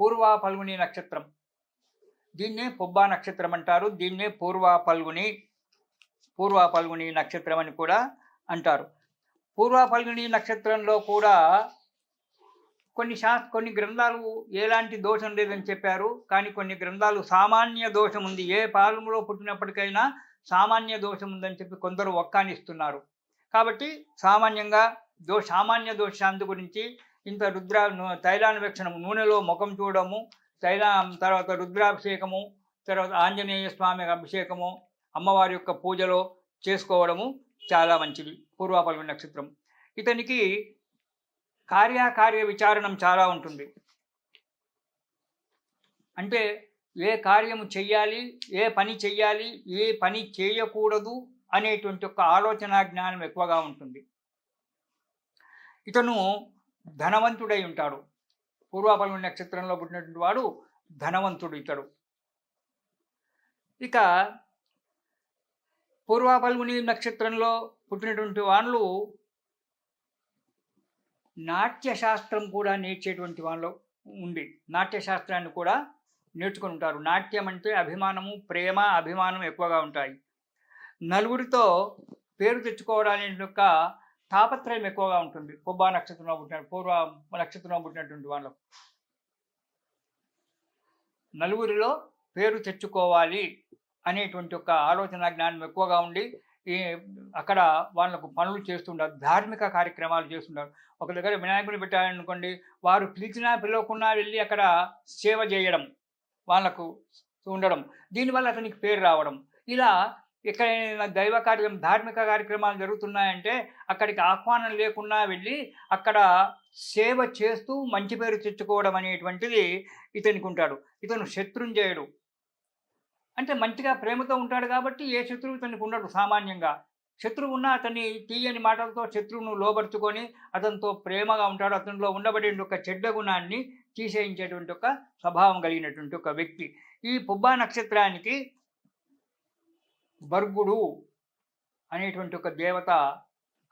పూర్వ పల్గుని నక్షత్రం. దీన్నే పుబ్బా నక్షత్రం అంటారు. దీన్నే పూర్వ పల్గుని పూర్వ పల్గుని నక్షత్రం అని కూడా అంటారు. పూర్వ పల్గుని నక్షత్రంలో కూడా కొన్ని శా కొన్ని గ్రంథాలు ఎలాంటి దోషం లేదని చెప్పారు. కానీ కొన్ని గ్రంథాలు సామాన్య దోషం ఉంది. ఏ పాలనలో పుట్టినప్పటికైనా సామాన్య దోషం ఉందని చెప్పి కొందరు ఒక్కానిస్తున్నారు కాబట్టి సామాన్యంగా దో సామాన్య దోషాంతి గురించి ఇంత రుద్ర తైలాన్వేక్షణము నూనెలో ముఖం చూడము తైల తర్వాత రుద్రాభిషేకము తర్వాత ఆంజనేయ స్వామి అభిషేకము అమ్మవారి యొక్క పూజలో చేసుకోవడము చాలా మంచిది పూర్వాపల్వి నక్షత్రం. ఇతనికి కార్యకార్య విచారణం చాలా ఉంటుంది. అంటే ఏ కార్యము చెయ్యాలి ఏ పని చెయ్యాలి ఏ పని చేయకూడదు అనేటువంటి ఒక ఆలోచన జ్ఞానం ఎక్కువగా ఉంటుంది. ఇతను ధనవంతుడై ఉంటాడు. పూర్వాపల్లి నక్షత్రంలో పుట్టినటువంటి వాడు ధనవంతుడు ఇతడు. ఇక పూర్వాపల్గుని నక్షత్రంలో పుట్టినటువంటి వాళ్ళు నాట్యశాస్త్రం కూడా నేర్చేటువంటి వాళ్ళు ఉంది నాట్యశాస్త్రాన్ని కూడా నేర్చుకుని ఉంటారు. నాట్యం అంటే అభిమానము ప్రేమ అభిమానం ఎక్కువగా ఉంటాయి. నలుగురితో పేరు తెచ్చుకోవడానికి యొక్క తాపత్రయం ఎక్కువగా ఉంటుంది. పుబ్బా నక్షత్రంలో పుట్టిన పూర్వ నక్షత్రంలో పుట్టినటువంటి వాళ్ళకు. నలుగురిలో పేరు తెచ్చుకోవాలి అనేటువంటి ఒక ఆలోచన జ్ఞానం ఎక్కువగా ఉండి ఈ అక్కడ వాళ్ళకు పనులు చేస్తుంటారు. ధార్మిక కార్యక్రమాలు చేస్తుంటారు. ఒక దగ్గర వినాయకుడిని పెట్టారనుకోండి వారు పిలిచినా పిలవకుండా వెళ్ళి అక్కడ సేవ చేయడం వాళ్ళకు ఉండడం. దీనివల్ల అతనికి పేరు రావడం. ఇలా ఇక్కడ దైవ కార్యక్రమం ధార్మిక కార్యక్రమాలు జరుగుతున్నాయంటే అక్కడికి ఆహ్వానం లేకుండా వెళ్ళి అక్కడ సేవ చేస్తూ మంచి పేరు తెచ్చుకోవడం అనేటువంటిది ఇతనికి ఉంటాడు. ఇతను శత్రుంజయుడు అంటే మంచిగా ప్రేమతో ఉంటాడు కాబట్టి ఏ శత్రువు ఇతనికి ఉండడు సామాన్యంగా. శత్రువు ఉన్నా అతని తీయని మాటలతో శత్రువును లోబరుచుకొని అతనితో ప్రేమగా ఉంటాడు. అతనిలో ఉండబడే ఒక చెడ్డ గుణాన్ని తీసేయించేటువంటి ఒక స్వభావం కలిగినటువంటి ఒక వ్యక్తి. ఈ పుబ్బా నక్షత్రానికి బర్గుడు అనేటువంటి ఒక దేవత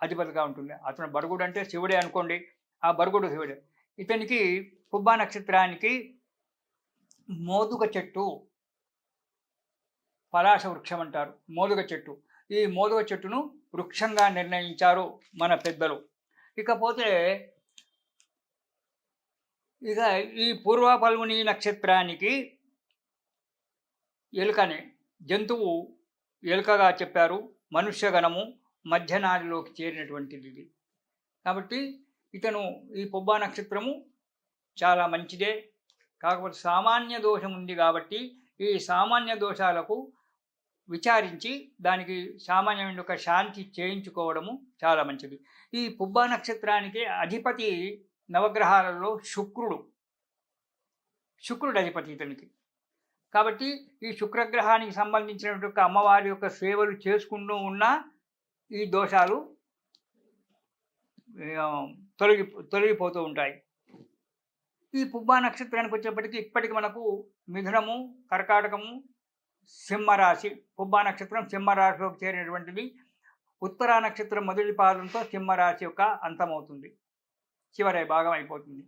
అధిపతిగా ఉంటుంది. అతను బరుగుడు అంటే శివుడే అనుకోండి. ఆ బరుగుడు శివుడే. ఇతనికి పుబ్బా నక్షత్రానికి మోదుగ చెట్టు పలాస వృక్షం అంటారు. మోదుగ చెట్టు. ఈ మోదుగ చెట్టును వృక్షంగా నిర్ణయించారు మన పెద్దలు. ఇకపోతే ఇక ఈ పూర్వ పల్ముని నక్షత్రానికి ఎలుకనే జంతువు ఎలుకగా చెప్పారు మనుష్యగణము మధ్యనాడిలోకి చేరినటువంటిది ఇది కాబట్టి ఇతను ఈ పొబ్బా నక్షత్రము చాలా మంచిదే. కాకపోతే సామాన్య దోషం ఉంది కాబట్టి ఈ సామాన్య దోషాలకు విచారించి దానికి సామాన్యమైన ఒక శాంతి చేయించుకోవడము చాలా మంచిది. ఈ పుబ్బా నక్షత్రానికి అధిపతి నవగ్రహాలలో శుక్రుడు. శుక్రుడు అధిపతి ఇతనికి. కాబట్టి ఈ శుక్రగ్రహానికి సంబంధించినటువంటి అమ్మవారి యొక్క సేవలు చేసుకుంటూ ఉన్న ఈ దోషాలు తొలగి తొలగిపోతూ ఉంటాయి. ఈ పుబ్బా నక్షత్రానికి వచ్చేప్పటికీ ఇప్పటికి మనకు మిథునము కర్కాటకము సింహరాశి పుబ్బా నక్షత్రం సింహరాశిలోకి చేరినటువంటిది. ఉత్తరా నక్షత్రం మొదటి పాదంతో సింహరాశి యొక్క అంతమవుతుంది. చివరి భాగం అయిపోతుంది.